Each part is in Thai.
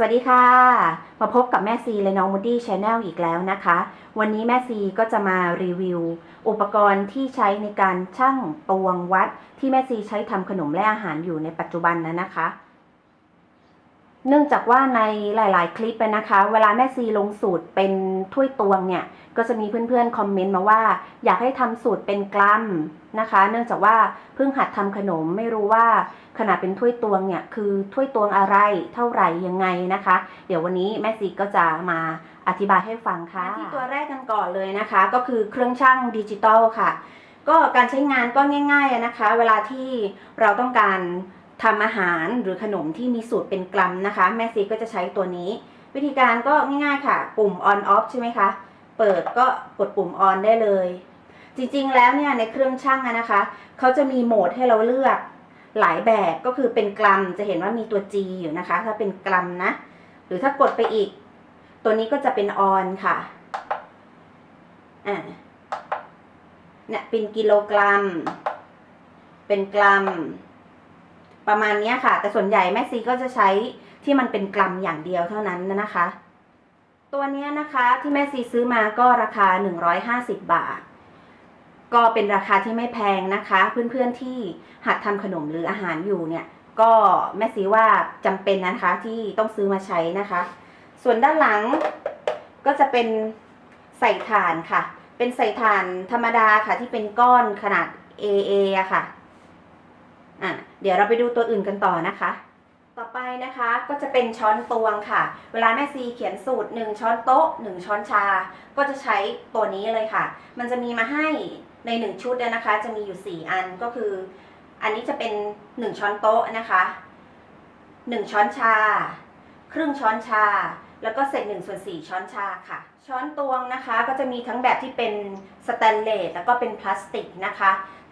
สวัสดีค่ะ มาพบกับแม่ซีและน้องมูดี้ชาแนลอีกแล้วนะคะ วันนี้แม่ซีก็จะมารีวิว อุปกรณ์ที่ใช้ในการชั่งตวงวัดที่แม่ซีใช้ทำขนมและอาหารอยู่ในปัจจุบันนั้นนะคะ เนื่องจากว่าในหลาย ๆ คลิปนะคะ เวลาแม่ซีลงสูตรเป็นถ้วยตวงเนี่ย ก็จะมีเพื่อน ๆ คอมเมนต์มาว่า อยากให้ทำสูตรเป็นกรัมนะคะ เนื่องจากว่าเพิ่งหัดทำขนมไม่รู้ว่าขนาดเป็นถ้วยตวงเนี่ย คือถ้วยตวงอะไรเท่าไหร่ยังไงนะคะ เดี๋ยววันนี้แม่ซีก็จะมาอธิบายให้ฟังค่ะที่ตัวแรกกันก่อนเลยนะคะ ก็คือเครื่องชั่งดิจิตอลค่ะ ก็การใช้งานก็ง่าย ๆนะคะ เวลาที่เราต้องการ ทำอาหารหรือขนมที่มีสูตรเป็นกรัมนะคะ แม่ซีก็จะใช้ตัวนี้ วิธีการก็ง่ายๆค่ะ ปุ่ม on off ใช่ไหมคะ เปิดก็กดปุ่ม on ได้เลย จริงๆแล้วเนี่ยในเครื่องชั่งนะคะเขาจะมีโหมดให้เราเลือกหลายแบบก็คือเป็นกรัมจะเห็นว่ามีตัว G อยู่นะคะ ถ้าเป็นกรัมนะ หรือถ้ากดไปอีก ตัวนี้ก็จะเป็น on ค่ะอ่าเนี่ยเป็นกิโลกรัม เป็นกรัม ประมาณนี้ค่ะ แต่ส่วนใหญ่แม่ซีก็จะใช้ที่มันเป็นกรัมอย่างเดียวเท่านั้นนะคะ ตัวนี้นะคะที่แม่ซีซื้อมาก็ราคา 150 บาท ก็เป็นราคาที่ไม่แพงนะคะ เพื่อนๆที่หัดทำขนมหรืออาหารอยู่เนี่ย ก็แม่ซีว่าจำเป็นนะคะที่ต้องซื้อมาใช้นะคะ ส่วนด้านหลังก็จะเป็นใส่ถ่านค่ะ เป็นใส่ถ่านธรรมดาค่ะที่เป็นก้อนขนาด AA อะค่ะ อะ เดี๋ยวเราไปดูตัวอื่นกันต่อนะคะ ต่อไปนะคะก็จะเป็นช้อนตวงค่ะ เวลาแม่ซีเขียนสูตร 1 ช้อนโต๊ะ 1 ช้อนชา ก็จะใช้ตัวนี้เลยค่ะ มันจะมีมาให้ใน 1 ชุดนะคะ จะมีอยู่ 4 อันก็คือ อันนี้จะเป็น 1 ช้อนโต๊ะนะคะ 1 ช้อนชา ครึ่งช้อนชา แล้วก็เศษ1ส่วน4ช้อนชาค่ะช้อนตวงนะคะก็จะมีทั้งแบบที่เป็นสแตนเลสแล้วก็เป็นพลาสติกนะคะ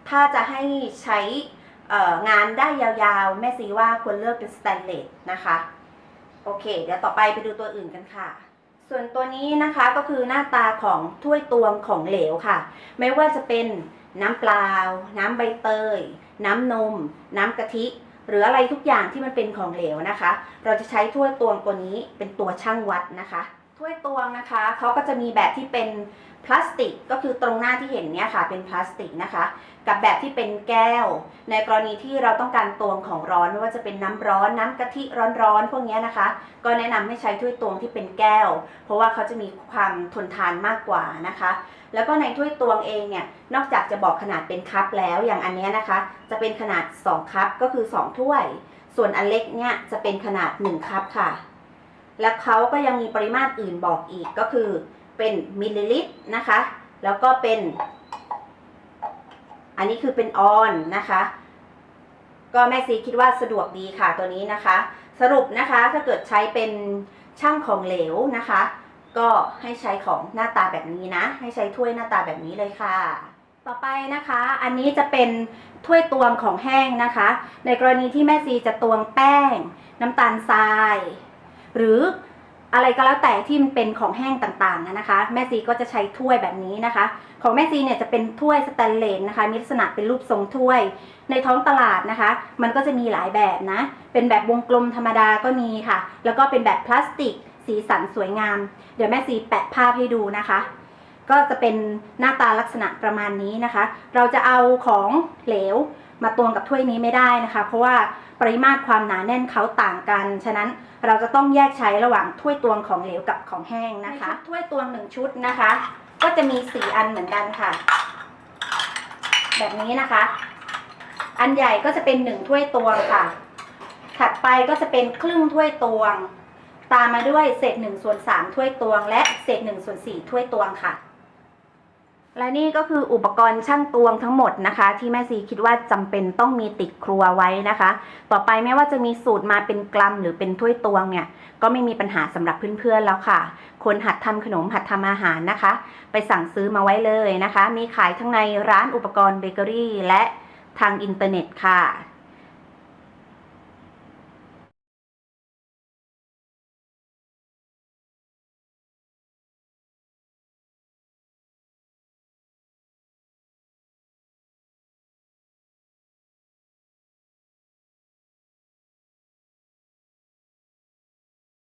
ถ้าจะให้ใช้ งานได้ยาวๆ แม่ซีว่าควรเลือกเป็นสแตนเลสนะคะ โอเค เดี๋ยวต่อไปไปดูตัวอื่นกันค่ะ ส่วนตัวนี้นะคะก็คือหน้าตาของถ้วยตวงของเหลวค่ะ ไม่ว่าจะเป็นน้ำเปล่า น้ำใบเตย น้ำนม น้ำกะทิ หรืออะไรทุกอย่างที่มันเป็นของเหลวนะคะ เราจะใช้ถ้วยตวงตัวนี้เป็นตัวช่างวัดนะคะ ถ้วยตวงนะคะเขาก็จะมีแบบที่เป็นพลาสติกก็คือตรงหน้าที่เห็นเนี่ยค่ะเป็นพลาสติกนะคะ กับแบบที่เป็นแก้ว ในกรณีที่เราต้องการตวงของร้อนไม่ว่าจะเป็นน้ำร้อนน้ำกะทิร้อนๆพวกนี้นะคะ ก็แนะนำให้ใช้ถ้วยตวงที่เป็นแก้ว เพราะว่าเขาจะมีความทนทานมากกว่านะคะ แล้วก็ในถ้วยตวงเองเนี่ยนอกจากจะบอกขนาดเป็นคัพแล้วอย่างอันนี้นะคะ จะเป็นขนาด 2 คัพก็คือ 2 ถ้วย ส่วนอันเล็กเนี่ยจะเป็นขนาด 1 คัพค่ะ และเขาก็ยังมีปริมาตรอื่นบอกอีกก็คือเป็นมิลลิลิตรนะคะ แล้วก็เป็น อันนี้คือเป็นออนนะคะ ก็แม่ซีคิดว่าสะดวกดีค่ะตัวนี้นะคะ สรุปนะคะถ้าเกิดใช้เป็นช่างของเหลวนะคะ ก็ให้ใช้ของหน้าตาแบบนี้นะ ให้ใช้ถ้วยหน้าตาแบบนี้เลยค่ะต่อไปนะคะ อันนี้จะเป็นถ้วยตวงของแห้งนะคะ ในกรณีที่แม่ซีจะตวงแป้ง น้ำตาลทราย หรืออะไรก็แล้วแต่ที่มันเป็นของแห้งต่างๆนะคะ แม่ซีก็จะใช้ถ้วยแบบนี้นะคะ ของแม่ซีเนี่ยจะเป็นถ้วยสแตนเลสนะคะ มีลักษณะเป็นรูปทรงถ้วย ในท้องตลาดนะคะ มันก็จะมีหลายแบบนะ เป็นแบบวงกลมธรรมดาก็มีค่ะ แล้วก็เป็นแบบพลาสติก สีสันสวยงาม เดี๋ยวแม่ซีแปะภาพให้ดูนะคะ ก็จะเป็นหน้าตาลักษณะประมาณนี้นะคะ เราจะเอาของเหลวมาตวงกับถ้วยนี้ไม่ได้นะคะ เพราะว่าปริมาตรความหนาแน่นเขาต่างกัน ฉะนั้นเราจะต้องแยกใช้ระหว่างถ้วยตวงของเหลวกับของแห้งนะคะ ถ้วยตวงหนึ่งชุดนะคะ ก็จะมีสี่อันเหมือนกันค่ะ แบบนี้นะคะ อันใหญ่ก็จะเป็นหนึ่งถ้วยตวงค่ะ ถัดไปก็จะเป็นครึ่งถ้วยตวง ตามมาด้วยเศษหนึ่งส่วนสามถ้วยตวง และเศษหนึ่งส่วนสี่ถ้วยตวงค่ะ และนี่ก็คืออุปกรณ์ช่างตวงทั้งหมดนะคะ ที่แม่ซีคิดว่าจำเป็นต้องมีติดครัวไว้นะคะ ต่อไปไม่ว่าจะมีสูตรมาเป็นกรัมหรือเป็นถ้วยตวงเนี่ย ก็ไม่มีปัญหาสำหรับเพื่อนๆแล้วค่ะ คนหัดทำขนมหัดทำอาหารนะคะ ไปสั่งซื้อมาไว้เลยนะคะ มีขายทั้งในร้านอุปกรณ์เบเกอรี่และทางอินเทอร์เน็ตค่ะ